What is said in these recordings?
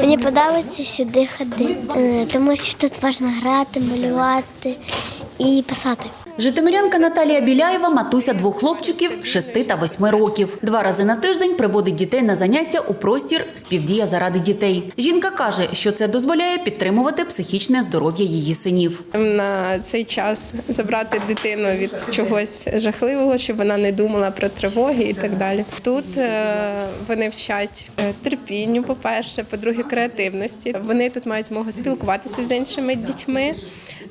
Мені подобається сюди ходити, е, тому що тут можна грати, малювати і писати. Житомирянка Наталія Біляєва матуся двох хлопчиків 6 та 8 років. Два рази на тиждень приводить дітей на заняття у простір співдія заради дітей. Жінка каже, що це дозволяє підтримувати психічне здоров'я її синів. на цей час забрати дитину від чогось жахливого, щоб вона не думала про тривоги і так далі. Тут е, вони вчать е, терпінню, по-перше, по-друге, креативності. Вони тут мають змогу спілкуватися з іншими дітьми,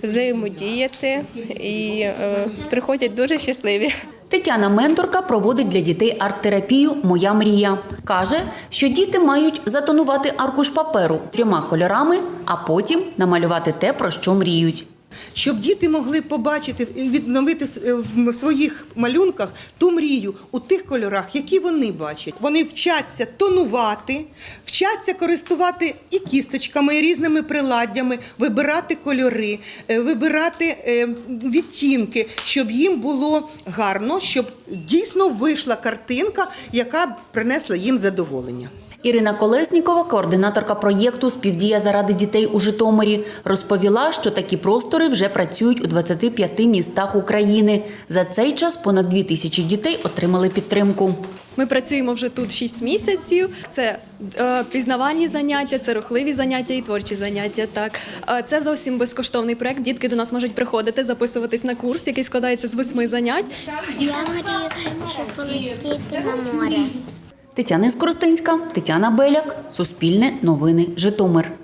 взаємодіяти і е, приходять дуже щасливі. Тетяна менторка проводить для дітей арт-терапію Моя мрія. Каже, що діти мають затонувати аркуш паперу трьома кольорами, а потім намалювати те, про що мріють. Щоб діти могли побачити і відновити е, в своїх малюнках ту мрію у тих кольорах, які вони бачать. Вони вчаться тонувати, вчаться користувати і кісточками, і різними приладдями, вибирати кольори, е, вибирати е, відтінки, щоб їм було гарно, щоб дійсно вийшла картинка, яка принесла їм задоволення. Ірина Колеснікова, координаторка проєкту Співдія заради дітей у Житомирі, розповіла, що такі простори вже працюють у 25 містах України. За цей час понад 2 тисячі дітей отримали підтримку. Ми працюємо вже тут 6 місяців. Це е, пізнавальні заняття, це рухливі заняття і творчі заняття. Так Е, це зовсім безкоштовний проект. Дітки до нас можуть приходити, записуватись на курс, який складається з восьми занять. Я мрію, щоб полетіти на море. Тетяна Скоростинська, Тетяна Беляк, Суспільне новини, Житомир.